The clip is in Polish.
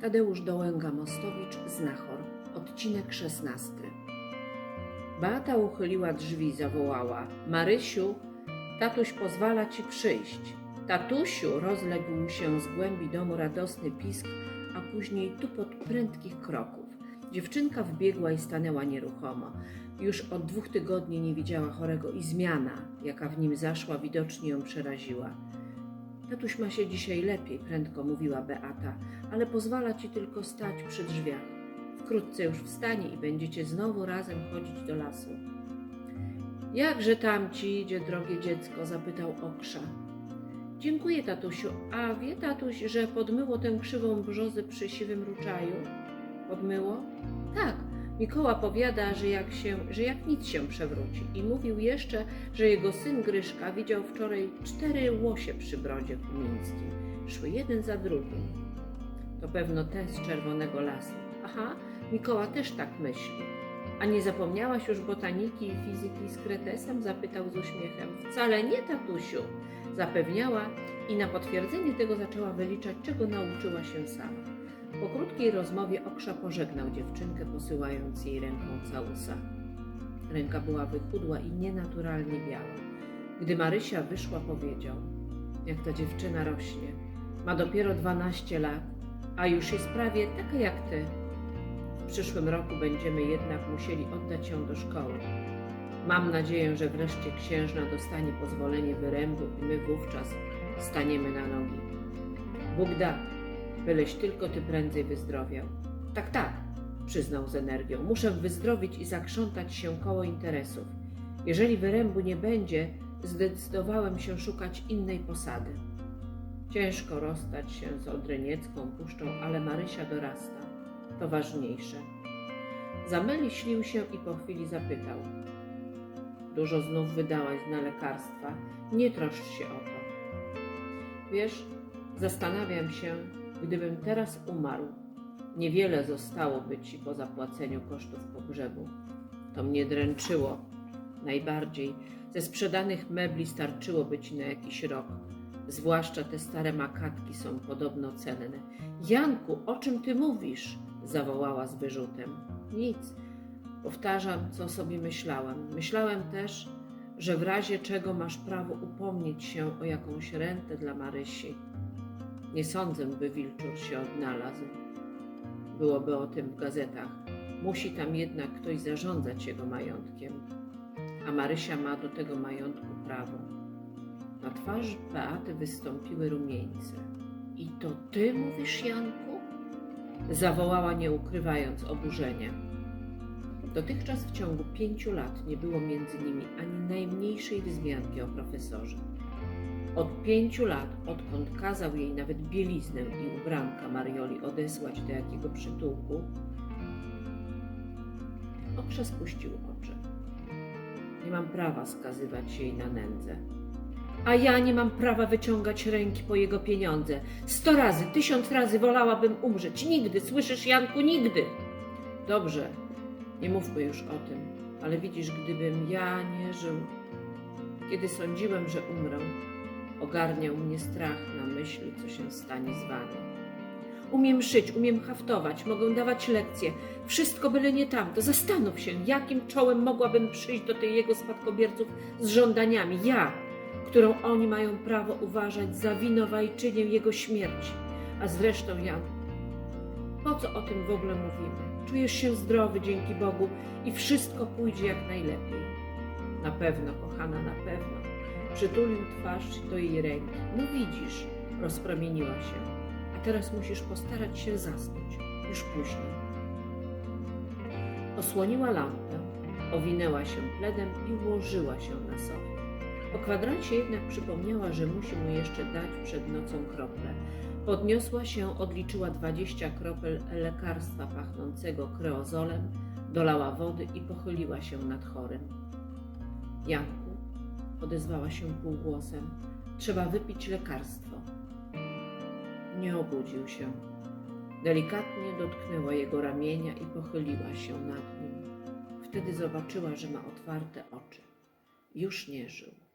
Tadeusz Dołęga-Mostowicz, Znachor, odcinek 16. Beata uchyliła drzwi, zawołała: Marysiu, tatuś pozwala ci przyjść. Tatusiu, rozległ się z głębi domu radosny pisk, a później tupot prędkich kroków. Dziewczynka wbiegła i stanęła nieruchomo. Już od dwóch tygodni nie widziała chorego i zmiana, jaka w nim zaszła, widocznie ją przeraziła. Tatuś ma się dzisiaj lepiej, prędko mówiła Beata, ale pozwala ci tylko stać przy drzwiach. Wkrótce już wstanie i będziecie znowu razem chodzić do lasu. Jakże tam ci idzie, drogie dziecko? zapytał Okrza. Dziękuję, tatusiu. A wie tatuś, że podmyło tę krzywą brzozę przy siwym ruczaju? Podmyło? Tak. Mikoła powiada, że jak, się, że jak nic się przewróci. I mówił jeszcze, że jego syn Gryszka widział wczoraj cztery łosie przy brodzie kumińskim. Szły jeden za drugim. To pewno te z czerwonego lasu. Aha, Mikoła też tak myśli. A nie zapomniałaś już botaniki i fizyki z kretesem? zapytał z uśmiechem. Wcale nie, tatusiu, zapewniała i na potwierdzenie tego zaczęła wyliczać, czego nauczyła się sama. Po krótkiej rozmowie Oksza pożegnał dziewczynkę, posyłając jej ręką całusa. Ręka była wychudła i nienaturalnie biała. Gdy Marysia wyszła, powiedział: Jak ta dziewczyna rośnie. Ma dopiero 12 lat, a już jest prawie taka jak ty. W przyszłym roku będziemy jednak musieli oddać ją do szkoły. Mam nadzieję, że wreszcie księżna dostanie pozwolenie wyrębu i my wówczas staniemy na nogi. Bóg da, byleś tylko ty prędzej wyzdrowiał. Tak, tak, przyznał z energią. Muszę wyzdrowić i zakrzątać się koło interesów. Jeżeli wyrębu nie będzie, zdecydowałem się szukać innej posady. Ciężko rozstać się z Odryniecką puszczą, ale Marysia dorasta. To ważniejsze. Zamyślił się i po chwili zapytał. Dużo znów wydałaś na lekarstwa. Nie troszcz się o to. Wiesz, zastanawiam się, gdybym teraz umarł, niewiele zostałoby ci po zapłaceniu kosztów pogrzebu. To mnie dręczyło. Najbardziej ze sprzedanych mebli starczyłoby ci na jakiś rok. Zwłaszcza te stare makatki są podobno cenne. Janku, o czym ty mówisz? zawołała z wyrzutem. Nic. Powtarzam, co sobie myślałam. Myślałem też, że w razie czego masz prawo upomnieć się o jakąś rentę dla Marysi. Nie sądzę, by Wilczur się odnalazł. Byłoby o tym w gazetach. Musi tam jednak ktoś zarządzać jego majątkiem, a Marysia ma do tego majątku prawo. Na twarzy Beaty wystąpiły rumieńce. I to ty mówisz, Janku? Zawołała, nie ukrywając oburzenia. Dotychczas w ciągu pięciu lat nie było między nimi ani najmniejszej wzmianki o profesorze. Od pięciu lat, odkąd kazał jej nawet bieliznę i ubranka Marioli odesłać do jakiego przytułku, Okrze spuścił oczy. Nie mam prawa skazywać jej na nędzę. A ja nie mam prawa wyciągać ręki po jego pieniądze. Sto razy, tysiąc razy wolałabym umrzeć. Nigdy, słyszysz, Janku, nigdy. Dobrze, nie mówmy już o tym, ale widzisz, gdybym ja nie żył, kiedy sądziłem, że umrę, ogarniał mnie strach na myśli, co się stanie z wami. Umiem szyć, umiem haftować, mogę dawać lekcje. Wszystko byle nie tamto. Zastanów się, jakim czołem mogłabym przyjść do tych jego spadkobierców z żądaniami. Ja, którą oni mają prawo uważać za winowajczynię jego śmierci. A zresztą, Jan, po co o tym w ogóle mówimy? Czujesz się zdrowy dzięki Bogu i wszystko pójdzie jak najlepiej. Na pewno, kochana, na pewno. Przytulił twarz do jej ręki. No widzisz, rozpromieniła się. A teraz musisz postarać się zasnąć. Już później. Osłoniła lampę, owinęła się pledem i ułożyła się na sobie. Po kwadransie jednak przypomniała, że musi mu jeszcze dać przed nocą krople. Podniosła się, odliczyła dwadzieścia kropel lekarstwa pachnącego kreozolem, dolała wody i pochyliła się nad chorym. Janku, odezwała się półgłosem, trzeba wypić lekarstwo. Nie obudził się. Delikatnie dotknęła jego ramienia i pochyliła się nad nim. Wtedy zobaczyła, że ma otwarte oczy. Już nie żył.